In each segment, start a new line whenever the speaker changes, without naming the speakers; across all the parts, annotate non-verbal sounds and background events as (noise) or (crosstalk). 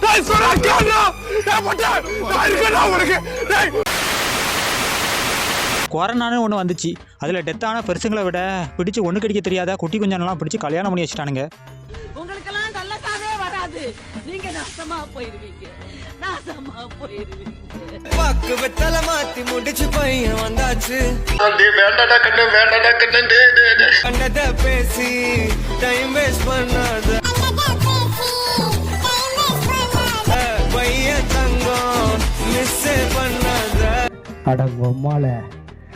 டேய் டேய் நான் உனக்கு. டேய்.
கொரோனான்னு ஒன்று வந்துச்சு. அதில் டெத்தான பெருசுங்களை விட பிடிச்சு ஒன்று கடிக்க தெரியாத? குட்டி குஞ்சனெல்லாம் பிடிச்சி கல்யாணம் பண்ணி வச்சுட்டானுங்க.
உங்களுக்கெல்லாம் நல்லதாவே வராது. நீங்க நாசமா போயிருவீங்க. நாசமா போயிருவீங்க.
பக்கு வெத்தல மாத்தி முடிச்சு பையன் வந்தாச்சு.
வேண்டாடா கண்ணு வேண்டாடா கண்ணு.
கண்டத பேசி டைம் வேஸ்ட் பண்ணாத.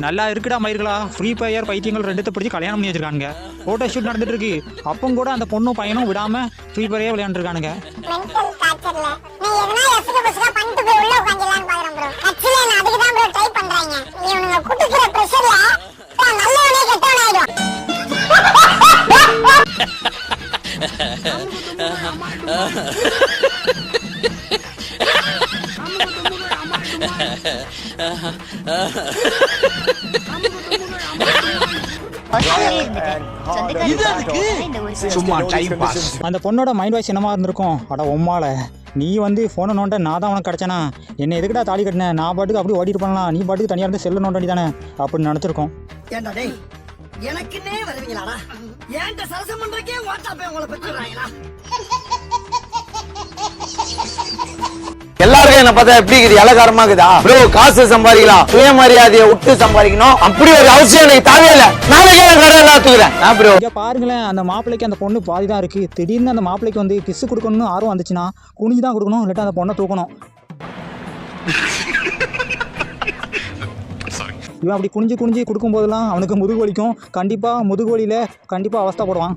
நல்லா இருக்குடா மயிர்களா. ஃப்ரீ ஃபயர் பைத்தியங்கள் ரெண்டுத்தை பிடிச்சி கல்யாணம் பண்ணி வச்சிருக்கானுங்க. ஃபோட்டோ ஷூட் நடந்துட்டு இருக்கு. அப்போ கூட அந்த பொண்ணும் பையனும் விடாம ஃப்ரீ ஃபயரே விளையாண்டுருக்கானுங்க.
மென்டல் டார்ச்சர்ல நீ எதனா (laughs) (laughs)
அந்த பொண்ணோட மைண்ட் வாய்ஸ் என்னமா இருந்திருக்கும்? அட உம்மால. நீ வந்து ஃபோனை நோண்ட நான் தான் உனக்கு கிடச்சேனா? என்ன எதுக்குடா தாலி கட்டினேன் நான் பாட்டுக்கு அப்படி ஓடிட்டு பண்ணலாம் நீ பாட்டுக்கு தனியாக இருந்து செல்லு நோண்டி தானே அப்படின்னு நினச்சிருக்கோம்.
எனக்குன்னே வருவீங்களாடா? ஏன்ட்ட சரசம் பண்றக்கே வாட்ஸ்அப்பே உங்களை பெற்றுறாங்களா?
என்ன பார்த்தா எப்படி இருக்குது? இலகாரமா இருக்குதா? ப்ரோ காசு சம்பாதிக்கலாம். சுயமரியாதையை விட்டு சம்பாதிக்கணும். அப்படி ஒரு அவசியம் எனக்கு தேவையில்லை நாளைக்கே கடை எல்லாம் தூக்குறேன் நான் ப்ரோ.
இங்கே பாருங்களேன் அந்த மாப்பிள்ளைக்கு அந்த பொண்ணு பாதி தான் இருக்குது திடீர்னு அந்த மாப்பிள்ளைக்கு வந்து கிஸ் கொடுக்கணும்னு ஆர்வம் வந்துச்சுன்னா குனிஞ்சு தான் கொடுக்கணும் இல்லாட்டா அந்த பொண்ணை தூக்கணும். இவன் அப்படி குனிஞ்சு குனிஞ்சு கொடுக்கும் போதெல்லாம் அவனுக்கு முதுகு வலிக்கும். கண்டிப்பாக முதுகு வலியில் கண்டிப்பாக அவஸ்தைப்படுவான்.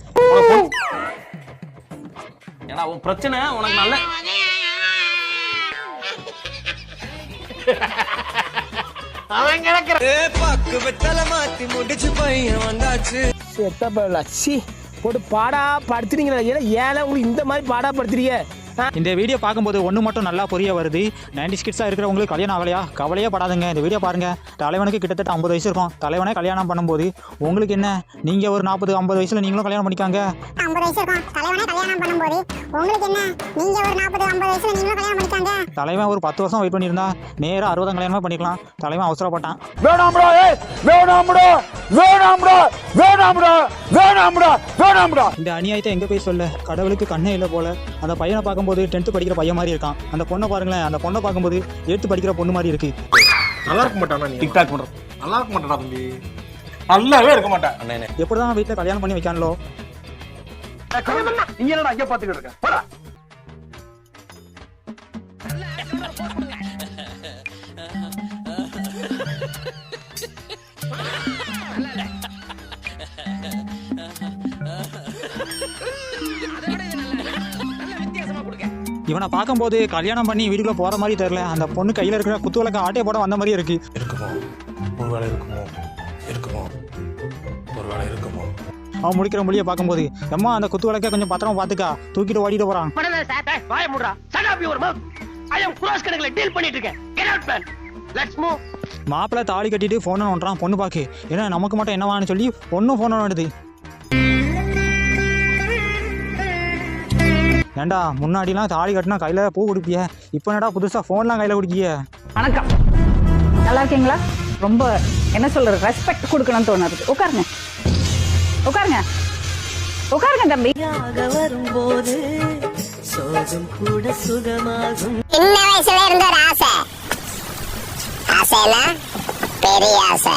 ஏன்னா உன் பிரச்சனை உனக்கு நல்ல
வந்தாச்சு.
சி போட்டு பாடா படுத்துறீங்களா ஏன்னா ஏன்னா உங்களுக்கு இந்த மாதிரி பாடா படுத்துறீங்க?
இந்த வீடியோ பார்க்கும்போது ஒன்று மட்டும் நல்லா புரிய வருது. நைன்டி ஸ்கிட்ஸாக இருக்கிறவங்களுக்கு கல்யாணம் ஆகலையா? கவலையே படாதுங்க. இந்த வீடியோ பாருங்கள் தலைவனுக்கு கிட்டத்தட்ட ஐம்பது வயசு இருக்கும். தலைவனே கல்யாணம் பண்ணும்போது உங்களுக்கு என்ன? நீங்கள் ஒரு நாற்பது ஐம்பது வயசில் நீங்களும் கல்யாணம் பண்ணிக்காங்க.
ஐம்பது வயசு இருக்கும். தலைவனே கல்யாணம் பண்ணும்போது உங்களுக்கு என்ன? நீங்க ஒரு நாற்பது ஐம்பது வயசுல நீங்களும் கல்யாணம் பண்ணிக்காங்க.
தலைவன் ஒரு பத்து வருஷம் வெயிட் பண்ணியிருந்தா நேராக அறுபதாம் கல்யாணமே பண்ணிக்கலாம். தலைவன் அவசரப்பட்டான்.
வேணாம்டா வேணாம்டா வேணாம்டா வேணாம்டா வேணாம்டா.
இந்த அநியாயத்தை எங்கே போய் சொல்ல? கடவுளுக்கு கண்ணே இல்லை போல. அந்த பையனை பார்க்கும்போது டென்த்து படிக்கிற பையன் மாதிரி இருக்கான். அந்த பொண்ணை பாருங்களேன் அந்த பொண்ணை பார்க்கும்போது எயித்து படிக்கிற பொண்ணு மாதிரி இருக்கு.
நல்லா இருக்க மாட்டானா நீ?
டிக்டாக் பண்றோம்
நல்லா இருக்க மாட்டானா தம்பி? நல்லாவே இருக்க மாட்டேன்.
அண்ணே
எப்படி தான் வீட்டில் கல்யாணம் பண்ணி வைக்கானோ
நீ என்னடா அங்கே பாத்துக்கிட்டு இருக்க?
இவனை பார்க்கும்போது கல்யாணம் பண்ணி வீட்டுக்குள்ள போற மாதிரி தெரியல. அந்த பொண்ணு கையில இருக்கிற குத்து விளக்க ஆட்டே போட வந்த மாதிரி இருக்கு.
இருக்குமோ? ஒருவேளை இருக்குமோ? இருக்குமோ? ஒருவேளை இருக்குமோ?
அவன் முடிக்கிற மொழியை பார்க்கும்போது எம்மா அந்த குத்து விளக்க கொஞ்சம் பத்திரமா பார்த்துக்கா. தூக்கிட்டு ஓடிட்டு போறான்.
வாய முடுறா. Shut up your mouth. I am cross கணக்குல டீல் பண்ணிட்டு இருக்கேன். Get out man let's move
மாப்பிள்ளை தாலி கட்டிட்டு ஃபோனை நோண்டுறான் பொண்ணு பார்க்கு ஏன்னா நமக்கு மட்டும் என்னவான்னு சொல்லி பொண்ணும் ஃபோனை நோண்டுது ஏண்டா முன்னாடிலாம் தாலி கட்டினா கையில் பூ கொடுப்பிய. இப்போ என்னடா புதுசாக ஃபோன்லாம் கையில் கொடுக்கிய?
வணக்கம். நல்லா இருக்கீங்களா? ரொம்ப என்ன சொல்றது ரெஸ்பெக்ட் கொடுக்கணும்னு தோணுது. உட்காருங்க. உட்காருங்க. உட்காருங்க தம்பி.
வரும்போது சோகம் கூட சுகமாகும்.
சின்ன வயசுல இருந்த ஒரு ஆசை. ஆசைனா பெரிய ஆசை.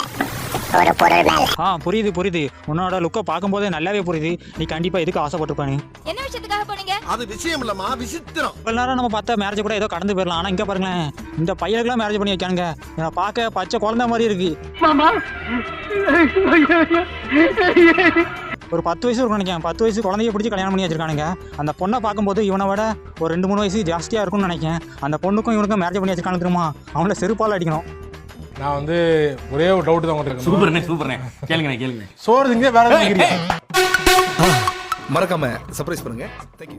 ஒரு பொருள் மேல.
ஆ புரியுது புரியுது. உன்னோட லுக்கை பார்க்கும்போதே நல்லாவே புரியுது. நீ கண்டிப்பாக எதுக்கு ஆசைப்பட்டிருப்பானு
என்ன விஷயத்துக்காக போனீங்க?
அது விஷயம் இல்லம்மா விசித்திரம்.
இவ்வளோ நேரம் நம்ம பார்த்த மேரேஜ் கூட ஏதோ கடந்து போயிடலாம் ஆனால் இங்கே பாருங்களேன். இந்த பையனுக்குலாம் மேரேஜ் பண்ணி வைக்கானுங்க. என்னை பார்க்க பச்சை குழந்தை மாதிரி இருக்கு. ஒரு பத்து வயசு இருக்கும் நினைக்கிறேன். பத்து வயசு குழந்தைய பிடிச்சி கல்யாணம் பண்ணி வச்சிருக்கானுங்க. அந்த பொண்ணை பார்க்கும்போது இவனை விட ஒரு ரெண்டு மூணு வயசு ஜாஸ்தியாக இருக்கும்னு நினைக்கிறேன். அந்த பொண்ணுக்கும் இவனுக்கும் மேரேஜ் பண்ணி வச்சிருக்கானு தெரியுமா? அவனை செருப்பால் அடிக்கணும்.
நான் வந்து ஒரே ஒரு டவுட் தான் உங்களுக்கு
சூப்பர்ண்ணே சூப்பர்ண்ணே கேளுங்கண்ணே கேளுங்க
சோறு திங்க வேற எதுவும் திங்கிறீங்க?
மறக்காம சர்ப்ரைஸ் பண்ணுங்க. தேங்க்யூ